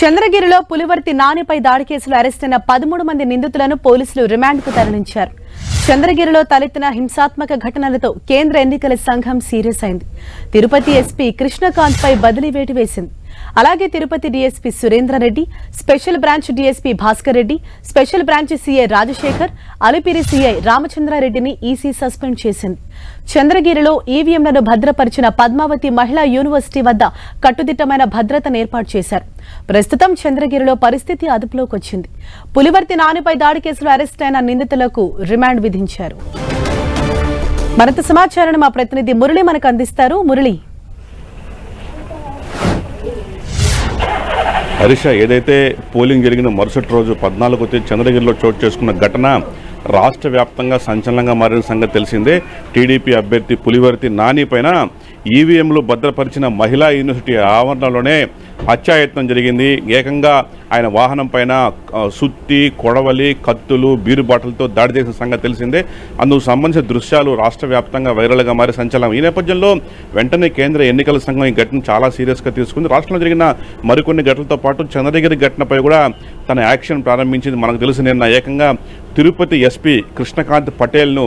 చంద్రగిరిలో పులివర్తి నానిపై దాడి కేసులో అరెస్టైన పదమూడు మంది నిందితులను పోలీసులు రిమాండ్కు తరలించారు. చంద్రగిరిలో తలెత్తిన హింసాత్మక ఘటనలతో కేంద్ర ఎన్నికల సంఘం సీరియస్ అయింది. తిరుపతి ఎస్పీ కృష్ణకాంత్ పై బదిలీ వేటు వేసింది. అలాగే Tirupati DSP Surendrareddy special branch DSP Bhaskar Reddy special branch CI Rajasekhar Alipiri CI రామచంద్రారెడ్డిని EC suspend చేసింది. చంద్రగిరిలో ఈవీఎంలను భద్రపరిచిన పద్మావతి మహిళా యూనివర్సిటీ వద్ద కట్టుదిట్టమైన భద్రతను ఏర్పాటు చేశారు. ప్రస్తుతం చంద్రగిరిలో పరిస్థితి అదుపులోకి వచ్చింది పులివర్తి నానిపై దాడి కేసులో అరెస్ట్ అయిన నిందితులకు రిమాండ్ విధించారు. మరింత సమాచారాన్ని మా ప్రతినిధి మురళి మనకు అందిస్తారు. మురళి హరీష ఏదైతే పోలింగ్ జరిగిన మరుసటి రోజు పద్నాలుగు వచ్చి చంద్రగిరిలో చోటు చేసుకున్న ఘటన రాష్ట్ర వ్యాప్తంగా సంచలనంగా మారిన సంగతి తెలిసిందే. టీడీపీ అభ్యర్థి పులివర్తి నాని పైన ఈవీఎంలు భద్రపరిచిన మహిళా యూనివర్సిటీ ఆవరణలోనే హత్యాయత్నం జరిగింది. ఏకంగా ఆయన వాహనం పైన సుత్తి కొడవలి కత్తులు బీరు బాటలతో దాడి చేసిన సంగతి తెలిసిందే. అందుకు సంబంధించిన దృశ్యాలు రాష్ట్ర వ్యాప్తంగా వైరల్గా మారి సంచలనం. ఈ నేపథ్యంలో వెంటనే కేంద్ర ఎన్నికల సంఘం ఈ ఘటన చాలా సీరియస్గా తీసుకుంది. రాష్ట్రంలో జరిగిన మరికొన్ని ఘటనలతో పాటు చంద్రగిరి ఘటనపై కూడా తన యాక్షన్ ప్రారంభించింది. మనకు తెలిసి నిన్న ఏకంగా తిరుపతి ఎస్పీ కృష్ణకాంత్ పటేల్ను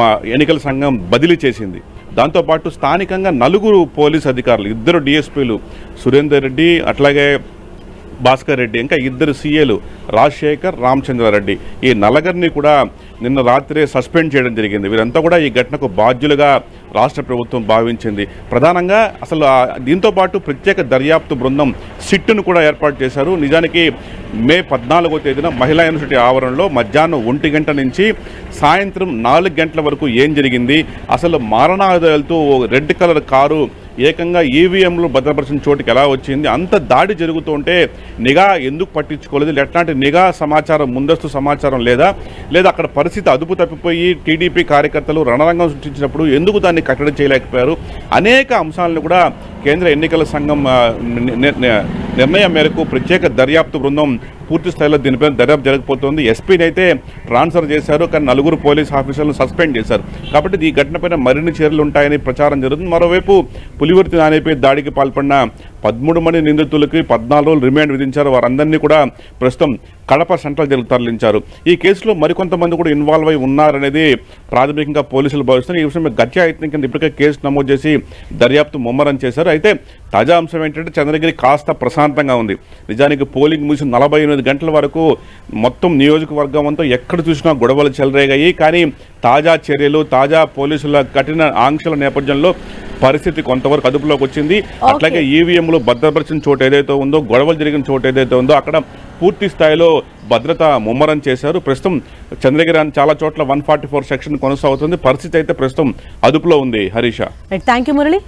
మా ఎన్నికల సంఘం బదిలీ చేసింది. దాంతోపాటు స్థానికంగా నలుగురు పోలీస్ అధికారులు ఇద్దరు డిఎస్పీలు సురేందర్ రెడ్డి అట్లాగే భాస్కర్ రెడ్డి ఇంకా ఇద్దరు సీఏలు రాజశేఖర్ రామచంద్రారెడ్డి. ఈ నలగర్ని కూడా నిన్న రాత్రే సస్పెండ్ చేయడం జరిగింది. వీరంతా కూడా ఈ ఘటనకు బాధ్యులుగా రాష్ట్ర ప్రభుత్వం భావించింది. ప్రధానంగా అసలు దీంతోపాటు దీంతో పాటు ప్రత్యేక దర్యాప్తు బృందం సిట్టును కూడా ఏర్పాటు చేశారు. నిజానికి మే పద్నాలుగో తేదీన మహిళా యూనివర్సిటీ ఆవరణలో మధ్యాహ్నం ఒంటి గంట నుంచి సాయంత్రం నాలుగు గంటల వరకు ఏం జరిగింది? అసలు మారణాదాలతో రెడ్ కలర్ కారు ఏకంగా ఈవీఎంలు భద్రపరిచిన చోటుకి ఎలా వచ్చింది? అంత దాడి జరుగుతుంటే నిఘా ఎందుకు పట్టించుకోలేదు? ఎట్లాంటి నిఘా సమాచారం ముందస్తు సమాచారం లేదా? లేదా అక్కడ పరిస్థితి అదుపు తప్పిపోయి టీడీపీ కార్యకర్తలు రణరంగం సృష్టించినప్పుడు ఎందుకు దాన్ని కట్టడి చేయలేకపోయారు? అనేక అంశాలను కూడా కేంద్ర ఎన్నికల సంఘం నిర్ణయం మేరకు ప్రత్యేక దర్యాప్తు బృందం పూర్తి స్థాయిలో దీనిపై దర్యాప్తు జరగబోతోంది. ఎస్పీని అయితే ట్రాన్స్ఫర్ చేశారు కానీ నలుగురు పోలీస్ ఆఫీసర్లను సస్పెండ్ చేశారు. కాబట్టి ఈ ఘటనపైన మరిన్ని చర్యలు ఉంటాయని ప్రచారం జరుగుతుంది. మరోవైపు పులివర్తి నానిపై దాడికి పాల్పడిన పదమూడు మంది నిందితులకి పద్నాలుగు రోజులు రిమాండ్ విధించారు. వారందరినీ కూడా ప్రస్తుతం కడప సెంట్రల్ జైలు తరలించారు. ఈ కేసులో మరికొంతమంది కూడా ఇన్వాల్వ్ అయి ఉన్నారనేది ప్రాథమికంగా పోలీసులు భావిస్తున్నారు ఈ విషయం గత్యాయత్నం కింద ఇప్పటికే కేసు నమోదు చేసి దర్యాప్తు ముమ్మరం చేశారు. అయితే తాజా అంశం ఏంటంటే చంద్రగిరి కాస్త ప్రశాంతంగా ఉంది. నిజానికి పోలింగ్ ముగిసి నలభై ఎనిమిది గంటల వరకు మొత్తం నియోజకవర్గం అంతా ఎక్కడ చూసినా గొడవలు చెలరేగాయి. కానీ తాజా చర్యలు తాజా పోలీసుల కఠిన ఆంక్షల నేపథ్యంలో పరిస్థితి కొంతవరకు అదుపులోకి వచ్చింది. అట్లాగే ఈవీఎంలు భద్రపరిచిన చోటు ఏదైతే ఉందో గొడవలు జరిగిన చోటు ఏదైతే ఉందో అక్కడ పూర్తి స్థాయిలో భద్రత ముమ్మరం చేశారు. ప్రస్తుతం చంద్రగిరి చాలా చోట్ల వన్ ఫార్టీ ఫోర్ సెక్షన్ కొనసాగుతుంది. పరిస్థితి అయితే ప్రస్తుతం అదుపులో ఉంది హరీష. Thank you Murali